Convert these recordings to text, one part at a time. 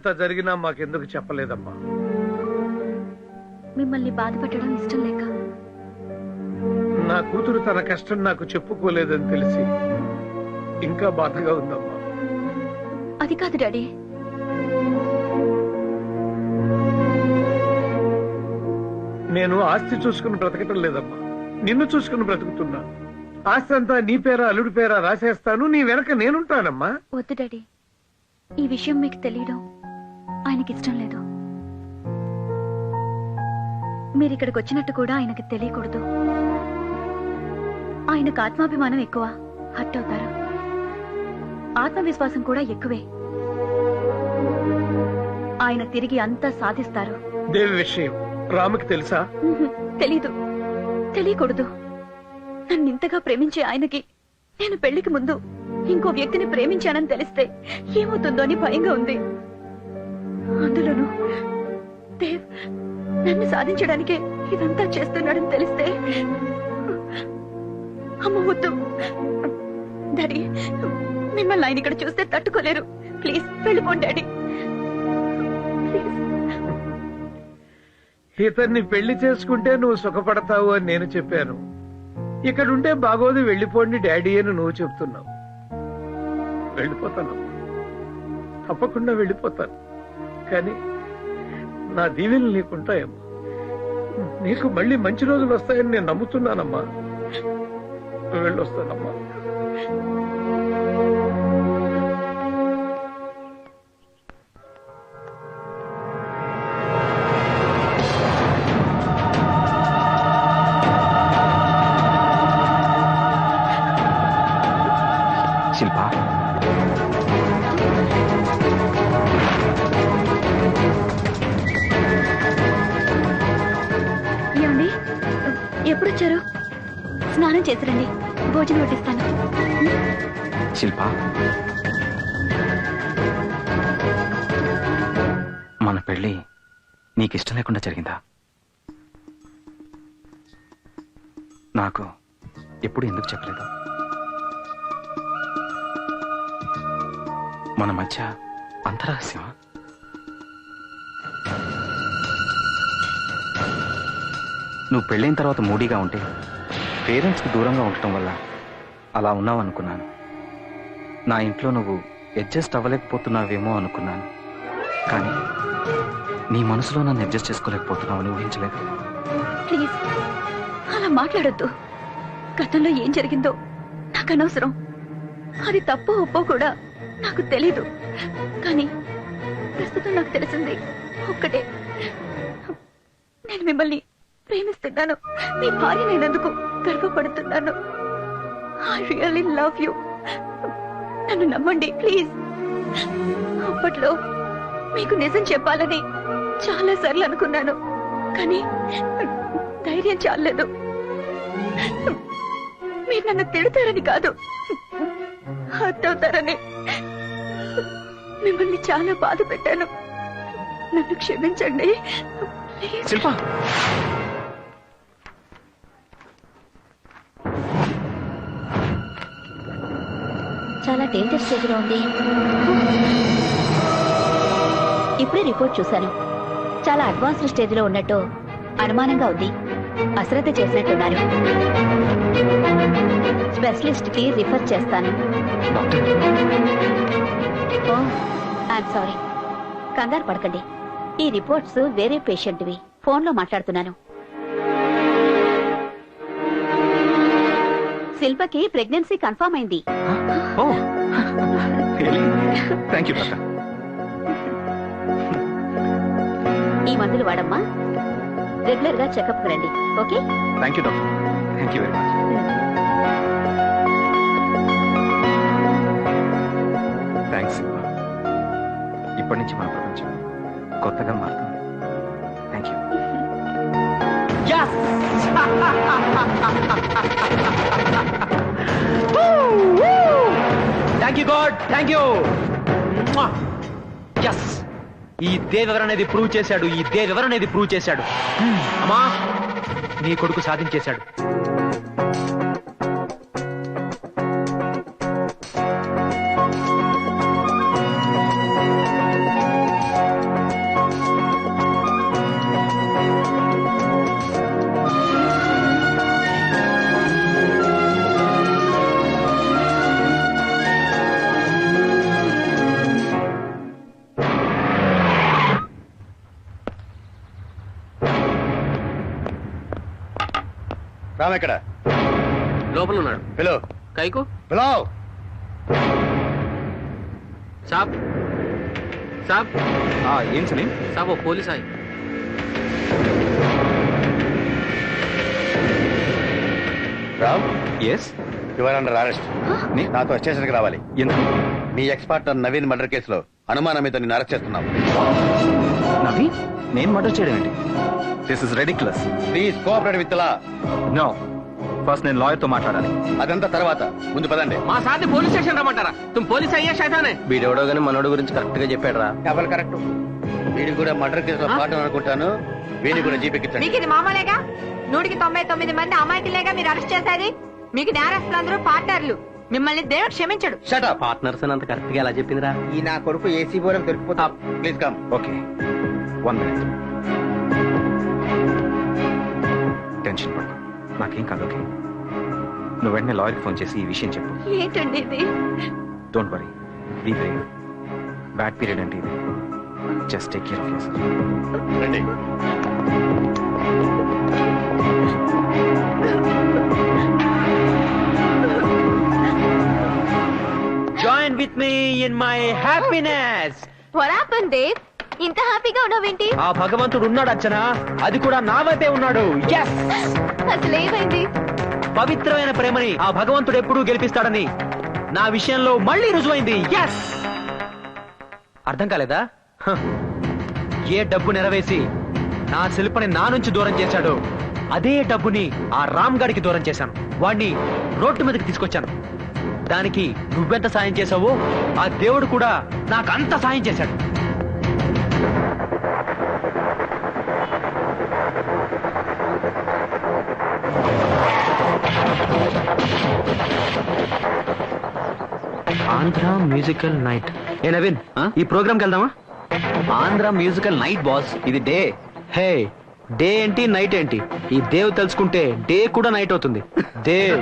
ఇంత జరిగినా మాకెందుకు చెప్పలేదమ్మా? మిమ్మల్ని బాధ పెట్టడం ఇష్టం లేక. నా కూతురు తన కష్టం నాకు చెప్పుకోలేదని తెలిసి ఇంకా బాధగా ఉందమ్మా. అది కాదు డాడీ. నేను ఆస్తి చూసుకుని బ్రతకటం లేదమ్మా. నిన్ను చూసుకుని బ్రతుకుతున్నా. ఆస్తి అంతా నీ పేర అల్లుడి పేర రాసేస్తాను నీ వెనక నేనుంటానమ్మా. వద్దు డాడీ. ఈ విషయం మీకు తెలియడం ఆయనకి ఇష్టం లేదు. మీరు ఇక్కడికి వచ్చినట్టు కూడా ఆయనకి తెలియకూడదు. ఆయనకు ఆత్మాభిమానం ఎక్కువ హర్ట్ అవుతారు. ఆత్మవిశ్వాసం కూడా ఎక్కువే. ఆయన తిరిగి అంతా సాధిస్తారు. దేవి విషయం రాముకి తెలుసా? తెలీదు. తెలియకూడదు. నన్ను ఇంతగా ప్రేమించే ఆయనకి నేను పెళ్ళికి ముందు ఇంకో వ్యక్తిని ప్రేమించానని తెలిస్తే ఏమవుతుందో అని భయంగా ఉంది. అందులోనూ దేవ్ నన్ను సాధించడానికే ఇదంతా చేస్తున్నాడని తెలిస్తే అమ్మ వద్దు. డాడీ మిమ్మల్ని ఆయన ఇక్కడ చూస్తే తట్టుకోలేరు. ప్లీజ్ వెళ్ళిపోండి డాడీ. ఇతన్ని పెళ్ళి చేసుకుంటే నువ్వు సుఖపడతావు అని నేను చెప్పాను. ఇక్కడుంటే బాగోదు వెళ్ళిపోండి డాడీ అని నువ్వు చెప్తున్నావు. వెళ్ళిపోతాను తప్పకుండా వెళ్ళిపోతాను. కానీ నా దీవెలు నీకుంటాయమ్మా. నీకు మళ్ళీ మంచి రోజులు వస్తాయని నేను నమ్ముతున్నానమ్మా. వెళ్ళొస్తానమ్మా. ఎప్పుడొచ్చారు? స్నానం చేసిరండి. భోజనం వడ్డిస్తాను. శిల్ప? మన పెళ్ళి నీకిష్టం లేకుండా జరిగిందా? నాకు ఎప్పుడు ఎందుకు చెప్పలేదు? మన మధ్య అంతరహస్యమా నువ్వు పెళ్ళైన తర్వాత మూడీగా ఉంటే పేరెంట్స్కి దూరంగా ఉండటం వల్ల అలా ఉన్నావు అనుకున్నాను నా ఇంట్లో నువ్వు అడ్జస్ట్ అవ్వలేకపోతున్నావేమో అనుకున్నాను. కానీ నీ మనసులో నన్ను అడ్జస్ట్ చేసుకోలేకపోతున్నావు అని ఊహించలేదు. ప్లీజ్ అలా మాట్లాడొద్దు. గతంలో ఏం జరిగిందో నాకు అనవసరం. అది తప్పో ఒప్పో కూడా నాకు తెలీదు. కానీ ప్రస్తుతం నాకు తెలిసింది ఒక్కటే. నేను మిమ్మల్ని ప్రేమిస్తున్నాను. మీ భార్య నేనందుకు గర్వపడుతున్నాను? ఐ రియల్లీ లవ్ యూ నన్ను నమ్మండి ప్లీజ్ అప్పట్లో మీకు నిజం చెప్పాలని చాలా సార్లు అనుకున్నాను. కానీ ధైర్యం చాలలేదు. మీరు నన్ను తిడతారని కాదు హర్ట్ మిమ్మల్ని చాలా బాధ పెట్టాను. నన్ను క్షమించండి శిల్ప. చాలా డేంజర్ స్టేజ్లో ఉంది. ఇప్పుడే రిపోర్ట్ చూశాను. చాలా అడ్వాన్స్డ్ స్టేజ్లో ఉన్నట్టు అనుమానంగా ఉంది. అశ్రద్ధ చేసినట్టున్నారు. స్పెషలిస్ట్కి రిఫర్ చేస్తాను. ఓ ఐఎమ్ సారీ కంగారు పడకండి. ఈ రిపోర్ట్స్ వేరే పేషెంట్వి ఫోన్లో మాట్లాడుతున్నాను. శిల్పకి ప్రెగ్నెన్సీ కన్ఫర్మ్ అయింది. ఓ. థ్యాంక్ యూ డాక్టర్ ఈ మందులు వాడమ్మా. రెగ్యులర్గా చెకప్ రండి okay? Thank you doctor thank you very much thanks Shilpa ఇప్పటి నుంచి మన ప్రపంచం కొత్తగా మారుతుంది. Thank you thank you God thank you yes ఈ దేవెవర్ అనేది ప్రూవ్ చేశాడు. ఈ దేవెవర్ అనేది ప్రూవ్ చేశాడు. Hmm. అమ్మా నీ కొడుకు సాధించేశాడు. రామ్ ఎక్కడ? లోపల ఉన్నాడు పిలో కైకు? పిలో సాబ్. సాబ్. ఆ, ఏం సలీం సాబ్ ఓ పోలీస్ ఆయి. Ram? Yes you're under arrest నీ నాతో స్టేషన్కి రావాలి. ఎందుకు? మీ ఎక్స్ పార్ట్నర్ నవీన్ మర్డర్ కేసులో అనుమానం మీద నిన్ను అరెస్ట్ చేస్తున్నాం. నవి నేను మర్డర్ చేయడం ఏంటి? This is ridiculous please cooperate with law no first నేను లాయర్తో మాట్లాడాలి. అదంతా తర్వాత. ముందు పదండి. మా సార్ని పోలీస్ స్టేషన్ రమ్మంటారా? తుమ్ పోలీస్ అయ్యా శైతానే. వీడెవడో గానీ మనోడు గురించి కరెక్ట్గా చెప్పాడు రా ఎవరు కరెక్ట్. వీడి కూడా మర్డర్ కేసులో పార్ట్నర్ అనుకుంటాను. వీడిని కూడా జీపెక్కించండి. మీకు ఇది మామూలేగా? నూటికి తొంభై తొమ్మిది మంది అమాయకులేగా మీరు అరెస్ట్ చేసేది మీకు నేరస్తులందరూ పార్ట్నర్లు మిమ్మల్ని దేవుడు క్షమించడు. షట్ అప్ పార్ట్నర్స్ అంత కరెక్ట్గా ఎలా చెప్పిందిరా? ఈ నా కొడుకు ఏసీ బోరం దొరికిపోతా please come okay. One minute tension పడకు నాకేం కాదు ఓకే? నువ్వు వెంటనే లాయర్కి ఫోన్ చేసి ఈ విషయం చెప్పు. ఏంటండి ఇది? Don't worry be brave bad period అంటే ఇది. జస్ట్ టేక్ కేర్ ఆఫ్ రండి. Join with me in my happiness పొరాపందే ఇంత హ్యాపీగా ఉన్నావేంటి? ఆ భగవంతుడు ఉన్నాడు అర్చన. అది కూడా నా వైపే ఉన్నాడు. ఎస్ అసలు ఏమైంది? పవిత్రమైన ప్రేమని ఆ భగవంతుడు ఎప్పుడూ గెలిపిస్తాడని నా విషయంలో మళ్ళీ రుజువైంది. ఎస్ అర్థం కాలేదా? హ. ఏ డబ్బు నెరవేసి నా శిల్పని నా నుంచి దూరం చేశాడో అదే డబ్బుని ఆ రామ్ గాడికి దూరం చేశాను. వాణ్ణి రోడ్డు మీదకి తీసుకొచ్చాను. దానికి నువ్వెంత సాయం చేశావో ఆ దేవుడు కూడా నాకు అంత సాయం చేశాడు. Andhra musical night. ఏ నవీన్ ఆ? ఈ ప్రోగ్రామ్కి వెళ్దామా? Andhra musical night boss. ఇది డే. హే డే ఏంటి నైట్ ఏంటి? ఈ దేవ్ తెలుసుకుంటే డే కూడా నైట్ అవుతుంది. దేవ్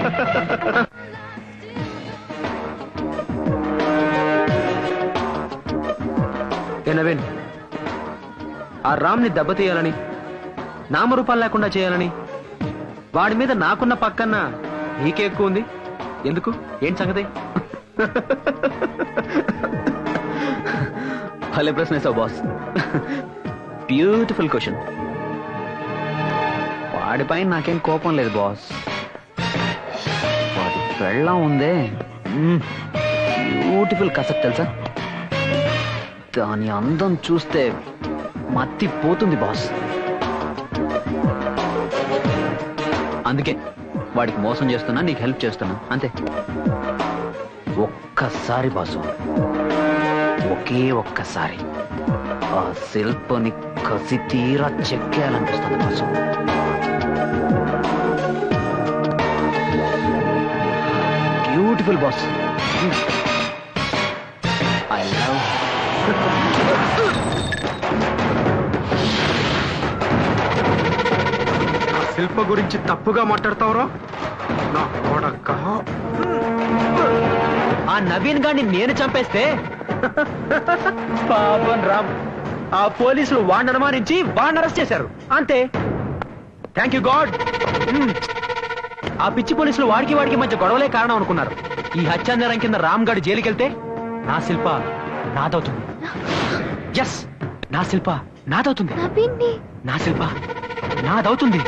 ఏ నవీన్ ఆ రామ్ని దెబ్బతీయాలని నామరూపాలు లేకుండా చేయాలని వాడి మీద నాకున్న పక్కన నీకే ఎక్కువ ఉంది? ఎందుకు? ఏంటి సంగతి? భలే ప్రశ్న వేసావు బాస్ బ్యూటిఫుల్ క్వశ్చన్ వాడిపై నాకేం కోపం లేదు బాస్ వాడి పెళ్ళం ఉందే. బ్యూటిఫుల్ కసక్ తెలుసా? దాని అందం చూస్తే మత్తి పోతుంది బాస్ అందుకే వాడికి మోసం చేస్తున్నా నీకు హెల్ప్ చేస్తున్నా. అంతే. ఒక్కసారి బాసు. ఒకే ఒక్కసారి. ఆ శిల్పని కసి తీరా చెక్కేయాలనిపిస్తుంది boss. Beautiful boss. I love Shilpa గురించి తప్పుగా మాట్లాడతావరా? నా కొడక్క ఆ నవీన్ గాన్ని నేను చంపేస్తే? పాపం రామ్. ఆ పోలీసులు వాడిని అనుమానించి వాడిని అరెస్ట్ చేశారు. అంతే. థ్యాంక్ యూ గాడ్ ఆ పిచ్చి పోలీసులు వాడికి వాడికి మధ్య గొడవలే కారణం అనుకున్నారు. ఈ హత్యానేరం కింద రామ్ గాడు జైలుకి వెళ్తే నా శిల్ప నాదవుతుంది. ఎస్ నా శిల్ప నాదవుతుంది. నా శిల్ప నాదవుతుంది.